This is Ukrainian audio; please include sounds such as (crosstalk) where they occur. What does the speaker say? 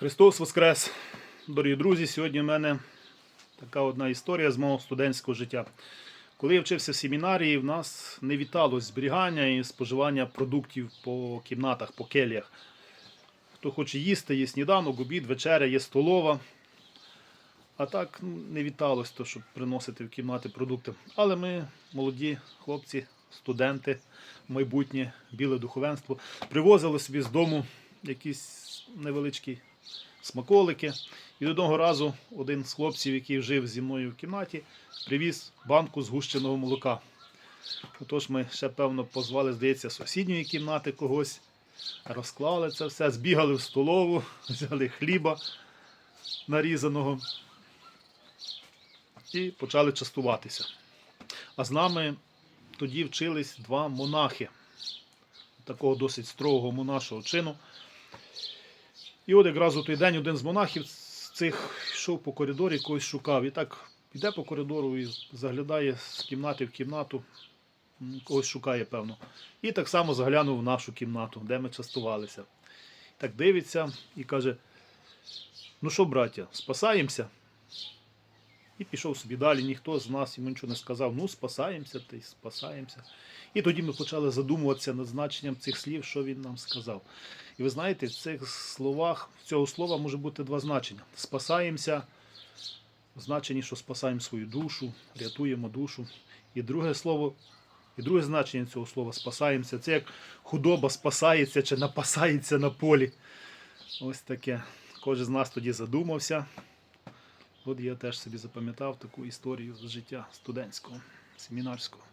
Христос Воскрес! Дорогі друзі, сьогодні в мене така одна історія з мого студентського життя. Коли я вчився в семінарії, в нас не віталось зберігання і споживання продуктів по кімнатах, по келіях. Хто хоче їсти, є сніданок, обід, вечеря, є столова. А так ну, не віталось то, щоб приносити в кімнати продукти. Але ми, молоді хлопці, студенти, майбутнє біле духовенство, привозили собі з дому якісь невеличкі смаколики. І одного разу один з хлопців, який жив зі мною в кімнаті, привіз банку згущеного молока. Отож ми ще, певно, позвали, здається, сусідньої кімнати когось, розклали це все, збігали в столову, (laughs) взяли хліба нарізаного і почали частуватися. А з нами тоді вчились два монахи, такого досить строгого монашого чину. І от якраз у той день один з монахів з цих йшов по коридорі, когось шукав. І так йде по коридору і заглядає з кімнати в кімнату, когось шукає, певно. І так само заглянув в нашу кімнату, де ми частувалися. Так дивиться і каже: Ну що, браття, спасаємося? І пішов собі далі, ніхто з нас йому нічого не сказав. Ну, спасаємося, та й спасаємося. І тоді ми почали задумуватися над значенням цих слів, що він нам сказав. І ви знаєте, в цих словах, в цього слова може бути два значення. Спасаємося, в значенні, що спасаємо свою душу, рятуємо душу. І друге слово, і друге значення цього слова спасаємося. Це як худоба спасається чи напасається на полі. Ось таке. Кожен з нас тоді задумався. От я теж собі запам'ятав таку історію з життя студентського, семінарського.